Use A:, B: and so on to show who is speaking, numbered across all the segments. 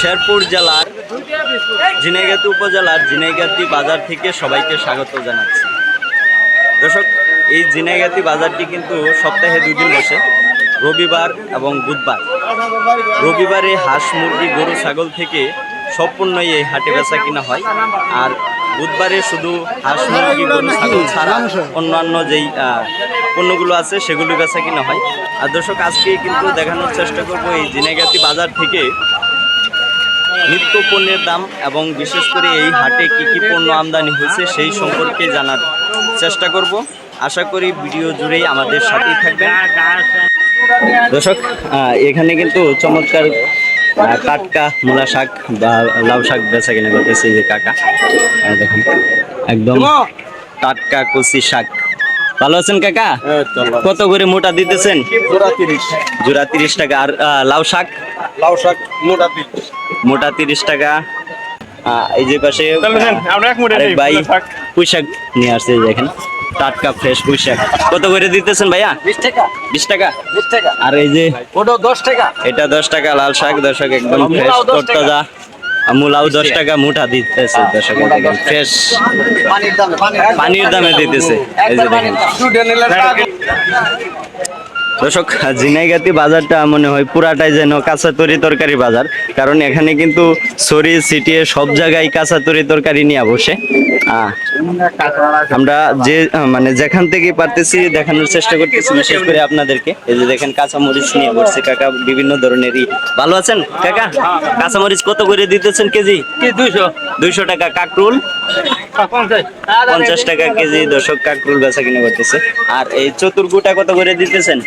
A: শেরপুর জেলার ঝিনাইগাতি উপজেলার ঝিনাইগাতি বাজার থেকে সবাইকে স্বাগত জানাচ্ছি। দর্শক, এই ঝিনাইগাতি বাজারটি কিন্তু সপ্তাহে দুদিন বসে, রবিবার এবং বুধবার। রবিবারে হাঁস, মুরগি, গরু, ছাগল থেকে সম্পূর্ণই এই হাটে বেচা কিনা হয়। আর বুধবারে শুধু হাঁস মুরগি গরু ছাগল ছাড়া অন্যান্য যেই পণ্যগুলো আছে সেগুলো বেচা কিনা হয়। আর দর্শক আজকে কিন্তু দেখানোর চেষ্টা করব এই জিনেগাতি বাজার থেকে নিত্য পণ্যের দাম এবং বিশেষ করে এই হাটে কি কি পণ্য আমদানি হয়েছে সেই সম্পর্কে জানার চেষ্টা করব। আশা করি ভিডিও জুড়েই আমাদের সাথেই থাকবেন। দর্শক এখানে কিন্তু চমৎকার টাটকা মূলা শাক বা লাউ শাক বেচা কিনা করতেছে যে কাকা। দেখুন একদম টাটকা কচি শাক। ভালো আছেন কাকা? কত করে মোটা দিতেছেন?
B: জোড়া তিরিশ।
A: টাকা। আর লাউ শাক?
B: লাউ শাক মোটা তিরিশ।
A: মোটা তিরিশ টাকা। এই যে পাশে ভাই পুঁই শাক নিয়ে আসছে এই দেখেন। টাটকা ফ্রেশ পুঁই শাক কত করে দিতেছেন ভাইয়া?
B: বিশ টাকা।
A: বিশ টাকা?
B: বিশ টাকা।
A: আর এই যে
B: ওটা দশ টাকা।
A: এটা দশ টাকা লাল শাক দর্শক একদম ফ্রেশ
B: মূলাও 10 টাকা।
A: তরতাজা মূলাও দশ টাকা। মুঠা দিতেছে দর্শক ফ্রেশ
B: পানির দামে
A: পানির দামে। দিতেছে। এই যে দেখেন। দর্শক ঝিনাইগাতি বাজারটা মনে হয় পুরাটাই যেন কাঁচা তরি তরকারি বাজার। কারণ এখানে কিন্তু সরি সিটিয়ে সব জায়গায় কাঁচা তরি তরকারি নিয়ে বসে। আমরা যে মানে যেখান থেকে পারতেছি দেখানোর চেষ্টা করতেছি বিশেষ করে আপনাদেরকে। এই যে দেখেন কাঁচামরিচ নিয়ে বসছে কাকা বিভিন্ন ধরনেরই ভালো আছেন কাকা? কাঁচামরিচ কত করে দিতেছেন কেজি?
B: দুইশো?
A: দুইশো টাকা কাকরুল? পঞ্চাশ। টাকা কেজি দশক কাকরুল বেচা কিনে করতেছে। আর এই চতুর্গুটা কত করে দিতেছেন?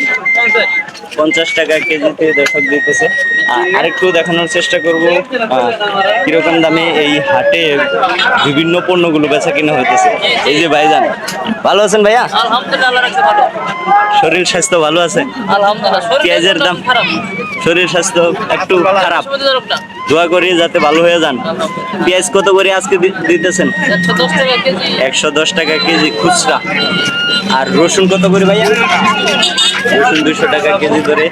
A: পঞ্চাশ। টাকা কেজিতে দশক দিতেছে। আরেকটু দেখানোর চেষ্টা করব। কীরকম দামে এই হাটে বিভিন্ন পণ্যগুলো বেচা কিনা হইতেছে। এই যে ভাই ভাইজান ভালো আছেন ভাইয়া?
C: আলহামদুলিল্লাহ রাখছে ভালো।
A: শরীর স্বাস্থ্য ভালো আছে? পেঁয়াজের দাম? শরীর স্বাস্থ্য একটু খারাপ। দোয়া করি যাতে ভালো হয়ে যান। পেঁয়াজ কত করে আজকে দিতেছেন?
C: একশো দশ টাকা কেজি
A: খুচরা। আর রসুন কত করে ভাইয়া? রসুন দুশো টাকা কেজি ধরে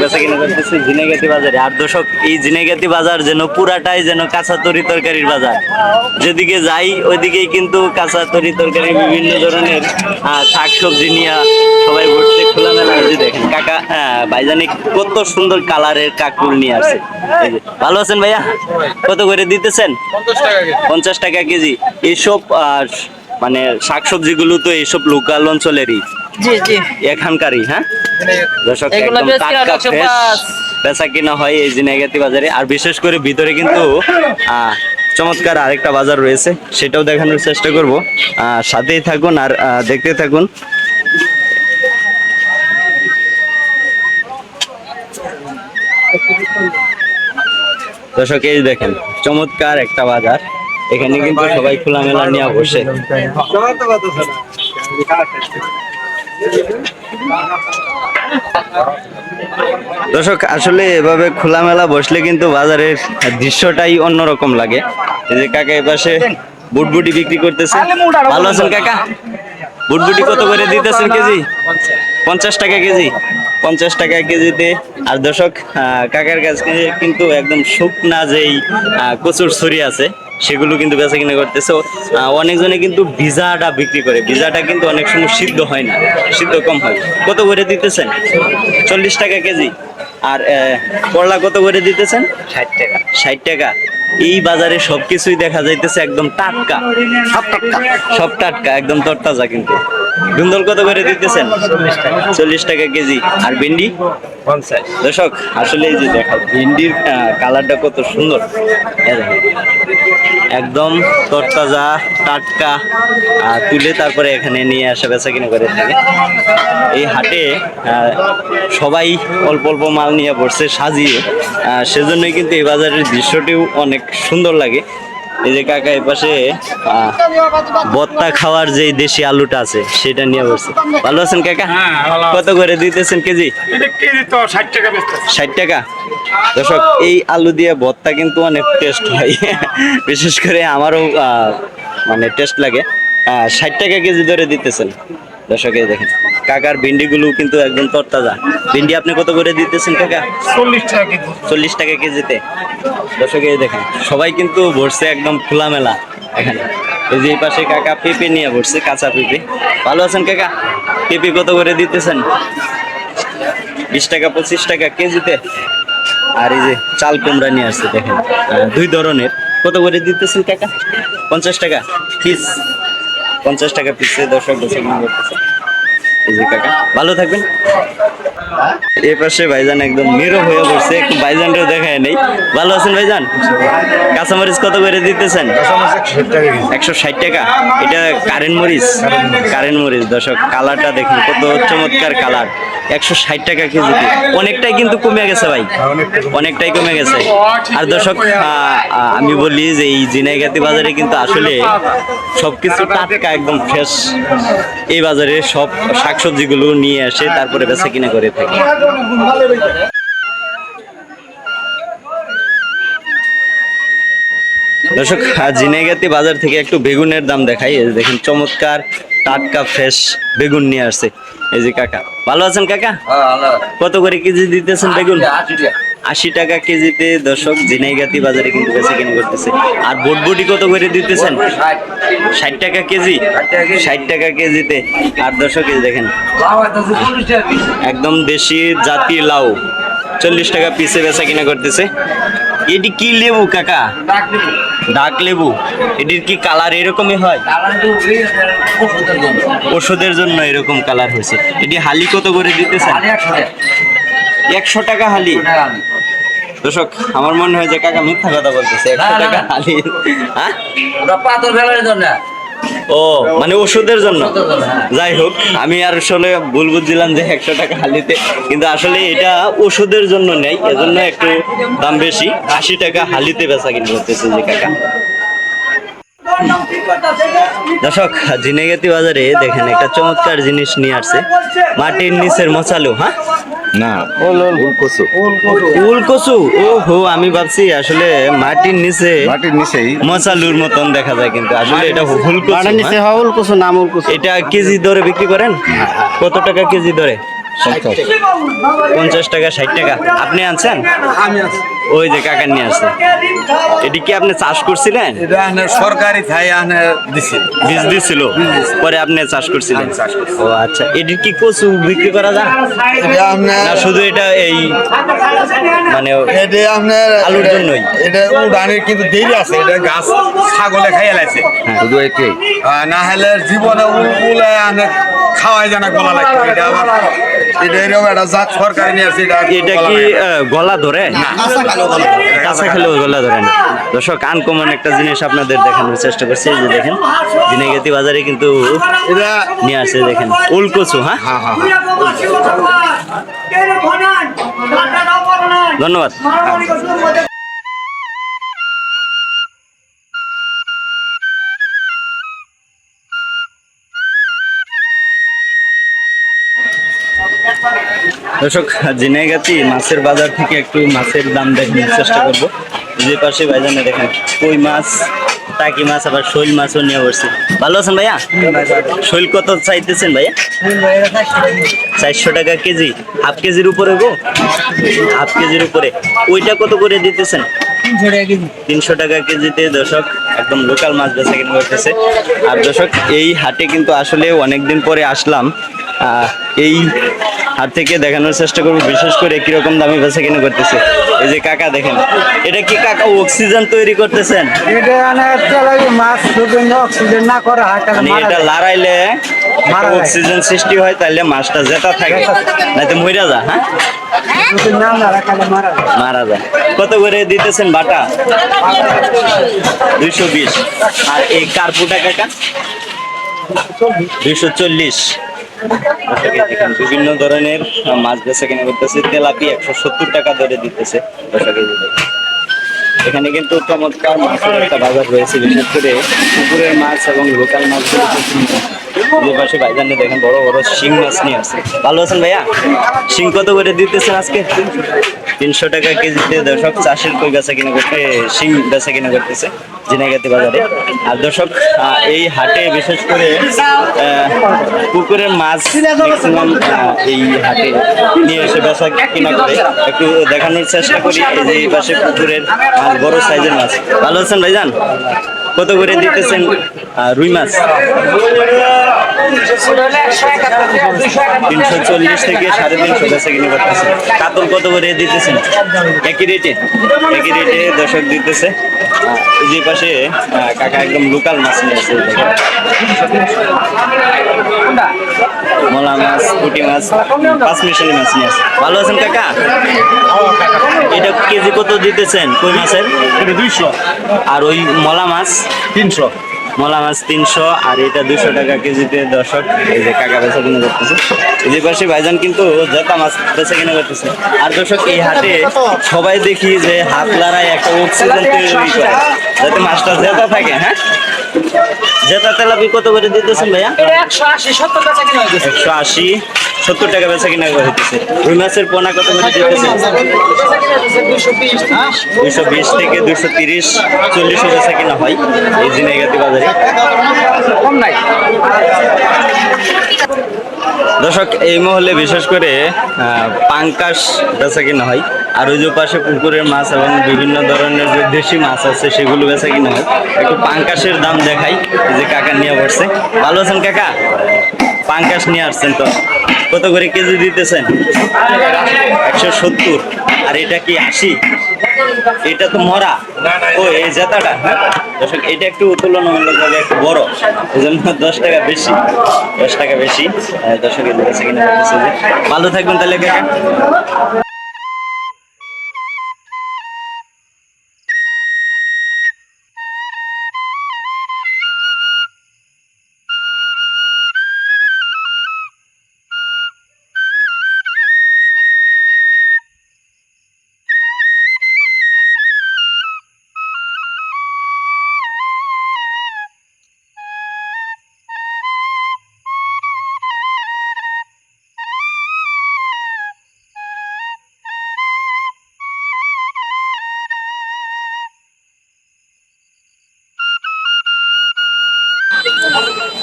A: বেচা কিনে করতেছে ঝিনাইগাতি বাজারে। আর এই ঝিনাইগাতি বাজার যেন পুরাটাই যেন কাঁচা তরি তরকারির বাজার। যেদিকে যাই ওইদিকেই কিন্তু কাঁচা তরি তরকারি বিভিন্ন ধরনের শাক সবজি নিয়ে সবাই বসছে খোলামেলা। এই যে দেখেন কাকা ভাইজানি কত সুন্দর কালারের কাকুল নিয়ে আসছে। ভালো আছেন ভাইয়া? কত করে দিতেছেন?
B: পঞ্চাশ টাকা
A: কেজি। এইসব আর মানে শাকসবজিগুলো তো এইসব লোকাল অঞ্চলেরই।
C: জি জি।
A: এখানকারই হ্যাঁ? দর্শক একদম টাটকা ফ্রেশ। বেচা কিনা হয় এই জিনাগাতি বাজারে। আর বিশেষ করে ভিতরে কিন্তু চমৎকার আরেকটা বাজার রয়েছে সেটাও দেখানোর চেষ্টা করব। সাথেই থাকুন আর দেখতে থাকুন। দর্শক এই দেখেন চমৎকার একটা বাজার। এখানে কিন্তু সবাই খোলামেলা নিয়ে বসে। দর্শক, আসলে এভাবে খোলামেলা বসলে কিন্তু বাজারের দৃশ্যটাই অন্যরকম লাগে। এই যে কাকা এপাশে বুটবুটি বিক্রি করতেছে। ভালো আছেন কাকা? বুটবুটি কত করে দিতেছেন কেজি? পঞ্চাশ টাকা কেজি। পঞ্চাশ টাকা কেজিতে। আর দর্শক কাকার কাছে কিন্তু একদম শুকনা যেই কচুর ছড়ি আছে সেগুলো কিন্তু বেচা কিনা করতেছে অনেকজনে কিন্তু ভিজাটা বিক্রি করে। ভিজাটা কিন্তু অনেক সময় সিদ্ধ হয় না। সিদ্ধ কম হয়। কত করে দিতেছেন? চল্লিশ টাকা কেজি। আর করলা কত করে দিতেছেন? ষাট টাকা। ষাট টাকা। এই বাজারে সবকিছুই দেখা যাইতেছে একদম টাটকা। সব টাটকা। সব টাটকা একদম তরতাজা কিন্তু। ধুন্দল কত করে দিতেছেন? চল্লিশ টাকা কেজি। আর ভেন্ডি? পঞ্চাশ। দর্শক আসলে এই যে দেখা ভেন্ডির কালারটা কত সুন্দর। একদম তরতাজা টাটকা তুলে তারপরে এখানে নিয়ে আসা বেচা কিনা করে থাকে। এই হাটে সবাই অল্প অল্প মাল নিয়ে বসছে সাজিয়ে আহ, সেজন্যই কিন্তু এই বাজারের দৃশ্যটিও অনেক সুন্দর লাগে। এই যে কাকা এই পাশে বত্তা খাওয়ার যে দেশি আলুটা আছে সেটা নিয়ে বসছে। ভালো আছেন কাকা?
B: হ্যাঁ,
A: কত করে দিতেছেন কেজি?
B: কেজি তো ষাট টাকা
A: দর্শক এই আলু দিয়ে ভর্তা কিন্তু অনেক টেস্ট হয়। বিশেষ করে আমারও আহ, মানে টেস্ট লাগে। ষাট টাকা কেজি ধরে দিতেছেন। দর্শক দেখেন। কাকার ভিন্ডিগুলো কিন্তু একদম তরতাজা। ভিন্ডি আপনি কত করে দিতেছেন কাকা?
B: চল্লিশ টাকা কেজি।
A: চল্লিশ টাকা কেজিতে। দর্শক দেখেন সবাই কিন্তু ভরছে একদম খোলামেলা। এখানে এই যে এই পাশে কাকা পেঁপে নিয়ে ভরছে কাঁচা পেঁপে। ভালো আছেন কাকা? পেঁপে কত করে দিতেছেন? বিশ টাকা পঁচিশ টাকা কেজিতে। আর এই যে চাল কুমড়া নিয়ে আসছে দেখেন। দুই ধরনের। কত করে দিতেছেন কাকা? পঞ্চাশ টাকা। পিস। পঞ্চাশ টাকা পিসে দর্শক দর্শক করতেছে ভালো থাকবেন। এ পাশে ভাইজান একদম নীরব হয়ে পড়ছে একটু ভাইজানটাও দেখায় নেই। ভালো আছেন ভাইজান? কাঁচামরিচ কত করে দিতেছেন? একশো ষাট টাকা। এটা কারেন্ট মরিচ। কারেন্ট মরিচ দর্শক কালারটা দেখুন কত চমৎকার কালার। একশো ষাট টাকা কেজিতে অনেকটাই কিন্তু কমে গেছে ভাই। অনেকটাই কমে গেছে। আর দর্শক আমি বলি যে এই জিনাইগাতি বাজারে কিন্তু আসলে সবকিছু টাটকা একদম ফ্রেশ এই বাজারে সব শাকসবজিগুলো নিয়ে আসে তারপরে বেচা কিনা করে থাকে। দর্শক জিনাইগাতি বাজার থেকে একটু বেগুনের দাম দেখাই। দেখেন, চমৎকার টাটকা ফ্রেশ বেগুন নিয়ে আসছে। এই যে কাকা ভালো আছেন কাকা? কত করে কেজি দিতেছেন বেগুন? আশি টাকা। কেজিতে দর্শক জিনাইগাতি বাজারে কিন্তু বেচা কিনে করতেছে। আর বটবটি কত করে দিতেছেন? ষাট। টাকা কেজি? ষাট টাকা কেজিতে। আর দর্শক দেখেন একদম দেশি জাতি লাউ। চল্লিশ টাকা পিসে বেচা কিনা করতেছে। এটি কি লেবু কাকা? ডাক লেবু। এটির কি কালার এরকমই হয়? ওষুধের জন্য। এরকম কালার হয়েছে। এটি হালি কত করে দিতেছে একশো টাকা। হালি? দর্শক আমার মনে হয় যে কাকা মিথ্যা কথা বলতেছে। একশো টাকা হালি। হ্যাঁ?
C: পাথর ফেলার জন্য।
A: ও মানে ওষুধের জন্য? যাই হোক, আমি আর আসলে ভুল বুঝছিলাম যে একশো টাকা হালিতে, কিন্তু আসলে এটা ওষুধের জন্য নেই, এজন্য একটু দাম বেশি। আশি টাকা হালিতে বেচা কিনে যে কাকা দর্শক জিনেগাতি বাজারে দেখেন একটা চমৎকার জিনিস নিয়ে আসছে। মাটির নিচের মশালু হ্যাঁ?
D: না
A: ও হো আমি ভাবছি আসলে মাটির নিচে
D: মাটির নিচেই।
A: মশালুর মতন দেখা যায় কিন্তু। আসলে এটা
B: মাটির নিচে
A: হ্যাঁ?
B: নামুল
A: এটা কেজি দরে বিক্রি করেন? কত টাকা কেজি দরে?
D: পঞ্চাশ।
A: টাকা ষাট টাকা। আপনি আনছেন? ওই যে কাকা নিয়ে আসছে। এটি কি আপনি চাষ করছিলেন?
D: সরকারি
A: বীজ দিছিল? পরে আপনি চাষ করছিলেন? ও আচ্ছা। এটি কি কচু বিক্রি করা যায়? না শুধু এটা এই মানে
D: এটা আপনার
A: আলুর জন্যই।
D: এটা উড়ানের কিন্তু দেরি আছে। এটা গাছ ছাগলে খাইয়া লাইছে। শুধু এটাই না হলে জীবনে উল উলে খাওয়াই জানা গলা লাগবে। এটা আবার এটা
A: কি আহ, গলা ধরে? কাঁচা খেলেও গলা ধরে। না। দর্শক আনকমন একটা জিনিস আপনাদের দেখানোর চেষ্টা করছি যে দেখেন জিনেগাতি বাজারে কিন্তু
D: এটা
A: নিয়ে আসে দেখেন উলকচু হ্যাঁ?
D: হ্যাঁ হ্যাঁ
A: ধন্যবাদ। দর্শক জিনেগাতি মাছের বাজার থেকে একটু মাছের দাম দেখানোর চেষ্টা করব। যে পাশে ভাইজানে দেখেন কই মাছ টাকি মাছ আবার শৈল মাছও নিয়ে বসছে। ভালো আছেন ভাইয়া? শৈল কত চাইতেছেন ভাইয়া? চারশো টাকা কেজি হাফ কেজির উপরে গো? হাফ কেজির উপরে। ওইটা কত করে দিতেছেন? তিনশো টাকা কেজিতে দর্শক একদম লোকাল মাছ বেচা কিনে করতেছে। আর দর্শক এই হাটে কিন্তু আসলে অনেকদিন পরে আসলাম। আহ, এই হাট থেকে দেখানোর চেষ্টা করব বিশেষ করে কীরকম দামে বেচা কিনে করতেছে। এই যে কাকা দেখেন এটা কি কাকা অক্সিজেন তৈরি করতেছেন?
B: এটা আনে তেলাপি মাছ যদি অক্সিজেন না করা তাহলে
A: মানে এটা লাড়াইলে অক্সিজেন সৃষ্টি হয় তাহলে মাছটা জেতা থাকে। নাইতো মইরা যা হ্যাঁ।
B: মারা যায়।
A: কত করে দিতেছেন বাটা? দুইশো বিশ। আর এই কার্পুটা কাকা? দুইশো চল্লিশ। বিভিন্ন ধরনের মাছ বেচা কেনা করতেছে তেলাপি একশো সত্তর টাকা ধরে দিতেছে এখানে কিন্তু চমৎকার মাছের একটা বাজার রয়েছে, বিশেষ করে পুকুরের মাছ এবং লোকাল মাছগুলো। ভাইজানে দেখেন, বড় বড় শিং মাছ নিয়ে আসছে। ভালো আছেন ভাইয়া? শিং কত করে দিতেছেন আজকে? তিনশো টাকা কেজিতে দর্শক, চাষের কই করতে, শিং বেচা কিনা করতেছে জিনাগাতি বাজারে। আর দর্শক এই হাটে বিশেষ করে পুকুরের মাছ ম্যাক্সিমাম এই হাটে নিয়ে এসে বেচা কিনা করে। একটু দেখানোর চেষ্টা করি, এই যে এই পাশে পুকুরের বড় সাইজের মাছ। ভালো আছেন ভাইজান? কত করে দিতেছেন? রুই মাছ। তিনশো চল্লিশ থেকে সাড়ে তিনশো বেচা কিনে করতেছে। কাতল কত করে দিতেছেন? একই রেটে একই রেটে দর্শক দিতেছে। যে পাশে কাকা একদম লোকাল মাছ নিয়ে আসছে মলা মাছ পুঁটি মাছ পাঁচ মিশালি মাছ নিয়ে আসছে। ভালো আছেন কাকা? এটা কেজি কত দিতেছেন? কই মাছের? দুইশো। আর ওই মলা মাছ? তিনশো। মলা মাছ তিনশো আর এটা দুশো টাকা কেজিতে দর্শক এই যে কাকা বেচা কিনে করতেছে। এই যে পাশে ভাইজান কিন্তু জেতা মাছ বেচা কিনে করতেছে। আর দর্শক এই হাটে সবাই দেখি যে হাত লড়াই একটা অক্সিজেন তৈরি করে। যাতে মাছটা জেতা থাকে হ্যাঁ? জেতা তেলাপি কত করে দিতেছেন ভাইয়া? একশো আশি সত্তর টাকা বেচা কিনা হইতেছে। রুই মাছের পোনা কত করে দিতেছেন? দুইশো বিশ থেকে দুইশো তিরিশ চল্লিশও বেচা কিনা হয় এই জিনাইগাতি বাজারে। দর্শক এই মহলে বিশেষ করে পাঙ্কাশ বেচা কিনা হয়। আর ওই যে পাশে পুকুরের মাছ এবং বিভিন্ন ধরনের যে দেশি মাছ আছে, সেগুলো বেচা কিনা হয়। একটু পাঙ্কাশের দাম দেখাই যে কাকা নিয়ে বসছে। ভালো আছেন কাকা? পাঙ্কাশ নিয়ে আসছেন তো। কত করে কেজি দিতেছেন? একশো সত্তর। আর এটা কি আশি? এটা তো মরা। ও, এই জেতাটা হ্যাঁ? দর্শক, এটা একটু তুলনামূলকভাবে একটু বড়। এই জন্য দশ টাকা বেশি। দশ টাকা বেশি। দর্শক কিনে ভালো থাকবেন তাহলে, কাকা।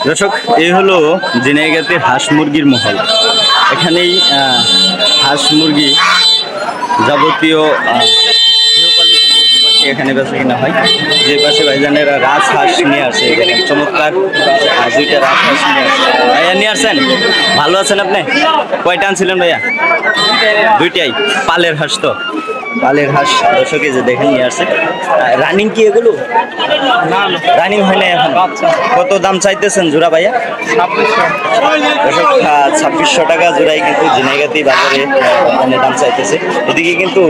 A: দর্শক, এই হলো জিনাইগাতের হাঁস মুরগির মহল। এখানেই হাঁস মুরগি যাবতীয় এখানে বেচা কিনা হয়। যে পাশে ভাইজানেরা রাজ হাঁস নিয়ে আসে এখানে। চমৎকার দুইটা রাজ হাঁস নিয়ে আসে। ভাইয়া, নিয়ে আসছেন? ভালো আছেন আপনি? কয়টা আনছিলেন ভাইয়া? দুইটাই, পালের হাঁস তো। পালের হাঁস দর্শকে যে দেখে নিয়ে আসছে। রানিং কি এগুলো? রানিং হয় না এখন? কত দাম চাইতেছেন জোড়া ভাইয়া? ছাব্বিশশো। টাকা জোড়াই কিন্তু জিনাইগাতি বাজারে মানে দাম চাইতেছে। এদিকে কিন্তু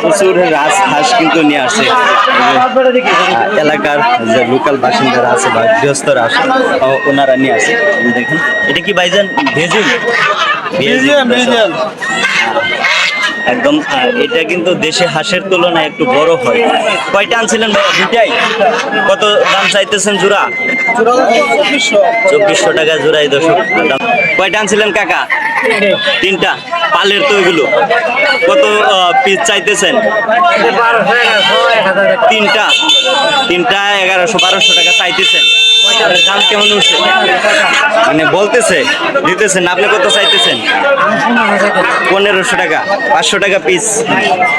A: প্রচুর রাজ হাঁস কিন্তু নিয়ে আসছে। এলাকার যে লোকাল বাসিন্দারা আছে বা গৃহস্থরা আছে ওনারা নিয়ে আসে দেখুন এটা কি ভাইজান ভেজিল? ভেজিল একদম এটা কিন্তু দেশে হাঁসের তুলনায় একটু বড় হয়। কয়টা আনছিলেন ভাই দুটাই কত দাম চাইতেছেন জোড়া? চব্বিশশো। টাকা জোড়াই দর্শক। কয়টা আনছিলেন কাকা? তিনটা পালের তো এগুলো কত পিস চাইতেছেন? তিনটা। তিনটা এগারোশো, বারোশো টাকা চাইতেছেন। দাম কেমন উঠছে মানে বলতেছে, দিতেছেন, আপনি কত চাইতেছেন? পনেরোশো টাকা, পাঁচশো টাকা পিস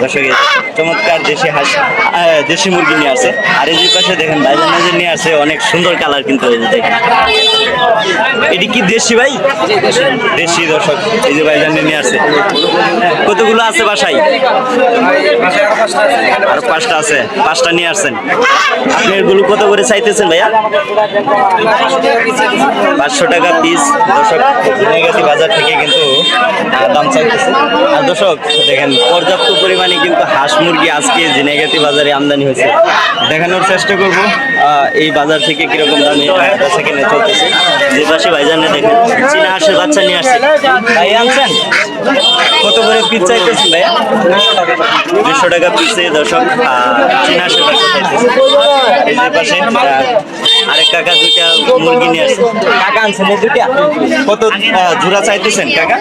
A: দর্শক, এই চমৎকার দেশি হাঁস দেশি মুরগি নিয়ে আসে। আর এই পাশে দেখেন মাঝে নিয়ে আসে, অনেক সুন্দর কালার কিন্তু দেখেন। এটি কি দেশি ভাই? দেশি দর্শক। এই যে ভাইজান নিয়ে আসে। কতগুলো আছে বাসায়? আর পাঁচটা আছে। পাঁচটা নিয়ে আসছেন। আপনি এগুলো কত করে চাইতেছেন ভাইয়া? পাঁচশো টাকা পিস দর্শক নেগাতি বাজার থেকে কিন্তু দাম চাইতেছে। আর দর্শক, দেখেন, পর্যাপ্ত পরিমাণে কিন্তু হাঁস মুরগি আজকে জিনেগাতি বাজারে আমদানি হয়েছে। দেখানোর চেষ্টা করব এই বাজার থেকে কীরকম দামে বেচা চলতেছে। যে পাশে ভাইজানে দেখেন, চীনা হাঁসের বাচ্চা নিয়ে আসছে। ভাই আনছেন? কত করে পিস চাইতেছেন ভাইয়া? দুশো টাকা পিসে দর্শক আহ, চীনা চাইতেছে এই যে আরেক কাকা দুইটা মুরগি নিয়ে আসছে। কাকা আনছেন দুইটা? কত জোড়া চাইতেছেন কাকা?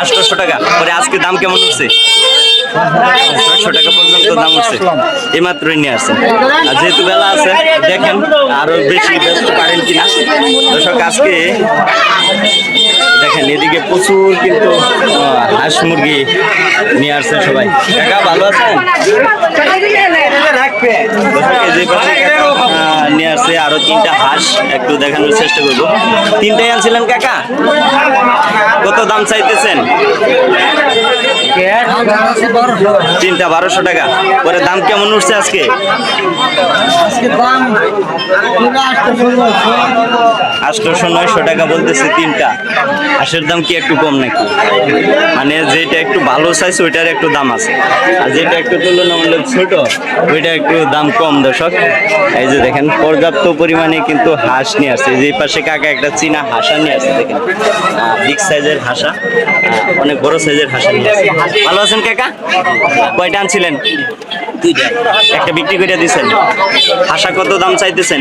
A: আটশোশো টাকা। পরে আজকে দাম কেমন উঠছে? দাম উঠছে এইমাত্রই নিয়ে আসছেন। আর যেহেতু বেলা আছে, দেখেন আরও বেশি ব্যস্ত পারেন কিনা। দর্শক, আজকে দেখেন, এদিকে প্রচুর কিন্তু হাঁস মুরগি নিয়ে আসছে সবাই। কাকা, ভালো আছেন? আরও তিনটা হাঁস, একটু দেখানোর চেষ্টা করব। তিনটাই আনছিলেন কাকা? কত দাম চাইতেছেন? তিনটা বারোশো টাকা। পরে দাম কেমন উঠছে আজকে? আটশোশো নয়শো টাকা বলতেছে তিনটা। হাঁসের দাম কি একটু কম নাকি? মানে যেটা একটু ভালো সাইজ ওইটার একটু দাম আছে। আর যেটা একটু তুলনামূলক ছোট, ওইটা একটু দাম কম, দর্শক। এই যে দেখেন, পর্যাপ্ত পরিমাণে কিন্তু হাঁস নিয়ে আসছে। যে পাশে কাকা একটা চীনা হাঁসা নিয়ে আসছে, দেখেন। বিগ সাইজের হাঁসা। অনেক বড় সাইজের হাঁসা নিয়ে আসছে। ভালো আছেন কাকা? কয়টা আনছিলেন? একটা বিক্রি করে দিয়েছেন হাঁসা কত দাম চাইতেছেন?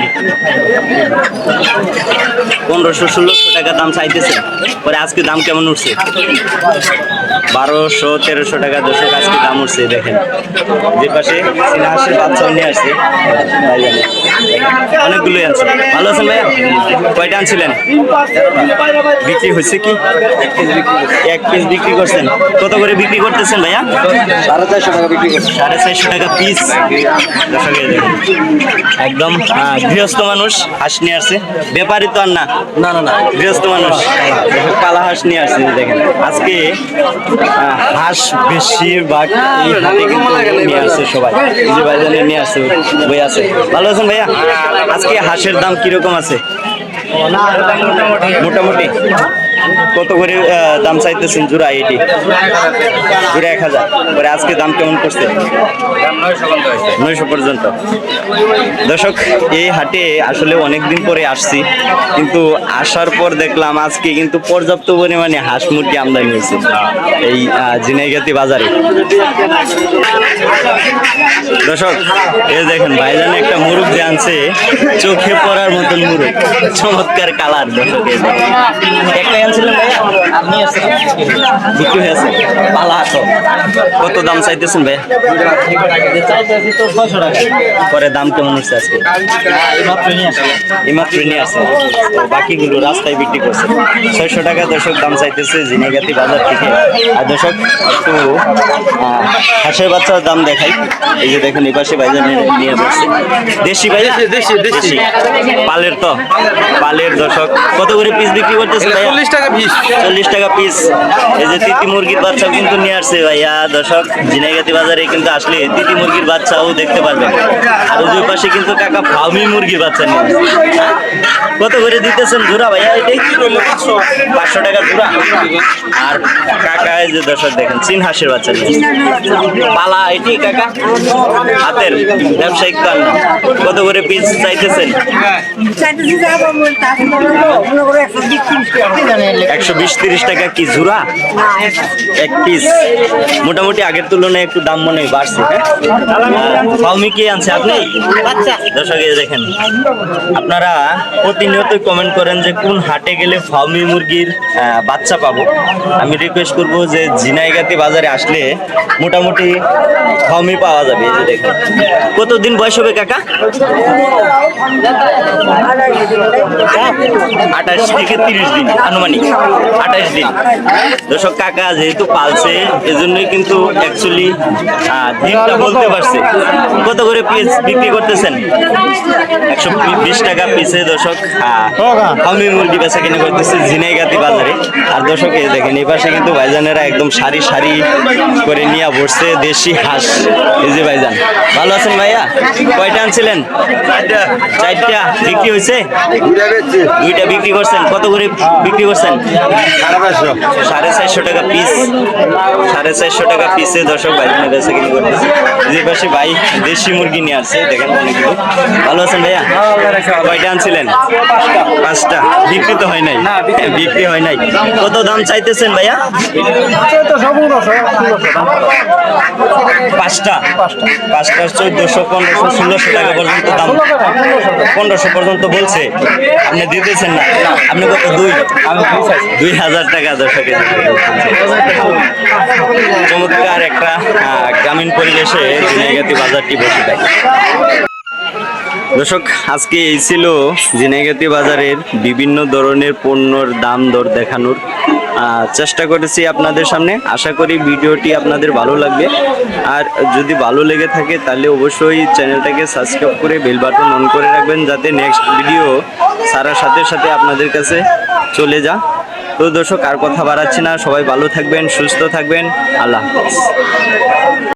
A: পনেরোশো ষোলোশো টাকা দাম চাইতেছে পরে আজকে দাম কেমন উঠছে? বারোশো তেরোশো টাকা দুশো আজকে দাম উঠছে দেখেন। যে পাশে হাঁসের বাচ্চাও নিয়ে আসছে। অনেকগুলোই আনছে। ভালো আছেন ভাইয়া? কয়টা আনছিলেন? বিক্রি হয়েছে কি? এক পিস বিক্রি করছেন। কত করে বিক্রি করতেছেন ভাইয়া? সাড়ে চারশো টাকা বিক্রি করছেন সাড়ে চারশো টাকা পিস। একদম গৃহস্থ মানুষ হাঁস নিয়ে আসছে। ব্যাপারই তো আর না? না না না। গৃহস্থ মানুষ। দেখো, পালা হাঁস নিয়ে আসছে দেখেন। আজকে হাঁস বেশিরভাগ এই কিন্তু নিয়ে আসছে সবাই। যে ভাইজানে নিয়ে আসছে বই আছে। ভালো আছেন ভাইয়া? আজকে হাঁসের দাম কীরকম আছে? মোটামুটি। কত করে দাম চাইতেছেন জোড়া এটি জোড়া এক হাজার। পরে আজকে দাম কেমন করছে? নয়শো পর্যন্ত। দর্শক, এই হাটে আসলে অনেক দিন পরে আসছি, কিন্তু আসার পর দেখলাম আজকে কিন্তু পর্যাপ্ত পরিমাণে হাঁস মুরগি আমদানি হয়েছে, এই ঝিনাইগাতি বাজারে। দর্শক, এই দেখেন, ভাইজান একটা মুরগ যে আনছে, চোখে পড়ার মতন মুরগ চমৎকার কালার। দর্শক, এই আনছিলেন ভাইয়া। আপনি আছেন? বিক্রি হয়েছে পালা হাঁসও কত দাম চাইতেছেন ভাইয়া? পরে দাম কেমন হচ্ছে আজকে? এইমাত্র নিয়ে আসছে বাকিগুলো রাস্তায় বিক্রি করছে। ছয়শো টাকা দর্শক দাম চাইতেছে জিনেগাতি বাজার থেকে। আর দর্শক একটু হাঁসের বাচ্চার দাম দেখাই। এই যে দেখেন এই পাশে ভাইজান নিয়ে বসছে। দেশি ভাইয়া? দেশি দেশি পালের তো। পালের দর্শক কত করে পিস বিক্রি করতেছে ভাইয়া? টাকা পিস চল্লিশ টাকা পিস এই যে তিতি মুরগির বাচ্চা কিন্তু নিয়ে আসছে ভাইয়া দর্শক জিনাইগাতি বাজারে কিন্তু আসলে তিতি মুরগির বাচ্চাও দেখতে পারবেন। আর ওই পাশে কিন্তু কাকা ফার্মি মুরগির বাচ্চা নিয়ে কত করে দিতেছেন জোড়া ভাইয়া এটাই? পাঁচশো টাকা জোড়া। আর কাকা এই যে দর্শক দেখেন চীন হাঁসের বাচ্চা নিয়ে পালা এটি কাকা? হাতের ব্যবসায়িক তো কত করে পিস চাইতেছেন? একশো বিশ তিরিশ টাকা কি জোড়া এক পিস মোটামুটি আগের তুলনায় একটু দাম মনে হয় বাড়ছে হ্যাঁ? ফাউমি কি আনছে আপনি? দর্শক দেখেন আপনারা প্রতিনিয়ত কমেন্ট করেন যে কোন হাটে গেলে ফাউমি মুরগির বাচ্চা পাবো। আমি রিকোয়েস্ট করব যে ঝিনাইগাতি বাজারে আসলে মোটামুটি ফাউমি পাওয়া যাবে এই যে দেখেন। কতদিন বয়স হবে কাকা? আঠাশ থেকে তিরিশ দিন আনুমানিক। আঠাশ দিন। দর্শক কাকা যেহেতু পালছে এজন্যই কিন্তু অ্যাকচুয়ালি দিনটা বলতে পারছে। কত করে পিস বিক্রি করতেছেন? একশো বিশ টাকা পিসে দর্শক আমি মুরগি বেচা কিনে করতেছে ঝিনাইগাতি বাজারে। আর দর্শক এই দেখেন এই পাশে কিন্তু ভাইজানেরা একদম সারি সারি করে নিয়ে বসছে দেশি হাঁস। এই যে ভাইজান ভালো আছেন ভাইয়া? কয়টা আনছিলেন? চারটা। বিক্রি হয়েছে? দুইটা বিক্রি করছেন। কত করে বিক্রি করছেন? সাড়ে চারশো টাকা পিস সাড়ে চারশো টাকা পিসে দর্শক ভাই বোনের বেচা কিনে করতেছে যে পাশে ভাই দেশি মুরগি নিয়ে আসছে দেখেন অনেকগুলো। ভালো আছেন ভাইয়া? কয়টা আনছিলেন? পাঁচটা। বিক্রি তো হয় নাই। বিক্রি হয় নাই। কত দাম চাইতেছেন ভাইয়া? পাঁচটা। পাঁচটা চোদ্দশো পনেরোশো ষোলোশো টাকা পর্যন্ত দাম। পনেরোশো পর্যন্ত বলছে। আপনি দিতেছেন না। আপনি কত? দুই। দুই হাজার টাকা দর্শকের চমৎকার একটা গ্রামীণ পরিবেশে ঝিনাইগাতি বাজারটি বসে থাকে। দর্শক, আজকে এই ছিল ঝিনাইগাতি বাজারের বিভিন্ন ধরনের পণ্যর দাম দর দেখানোর চেষ্টা করেছি আপনাদের সামনে। আশা করি ভিডিওটি আপনাদের ভালো লাগবে। আর যদি ভালো লেগে থাকে, তাহলে অবশ্যই চ্যানেলটাকে সাবস্ক্রাইব করে বেল বাটন অন করে রাখবেন, যাতে নেক্সট ভিডিও সারার সাথে সাথে আপনাদের কাছে চলে যা। তো দর্শক, আর কথা বাড়াচ্ছি না। সবাই ভালো থাকবেন, সুস্থ থাকবেন। আল্লাহ হাফেজ।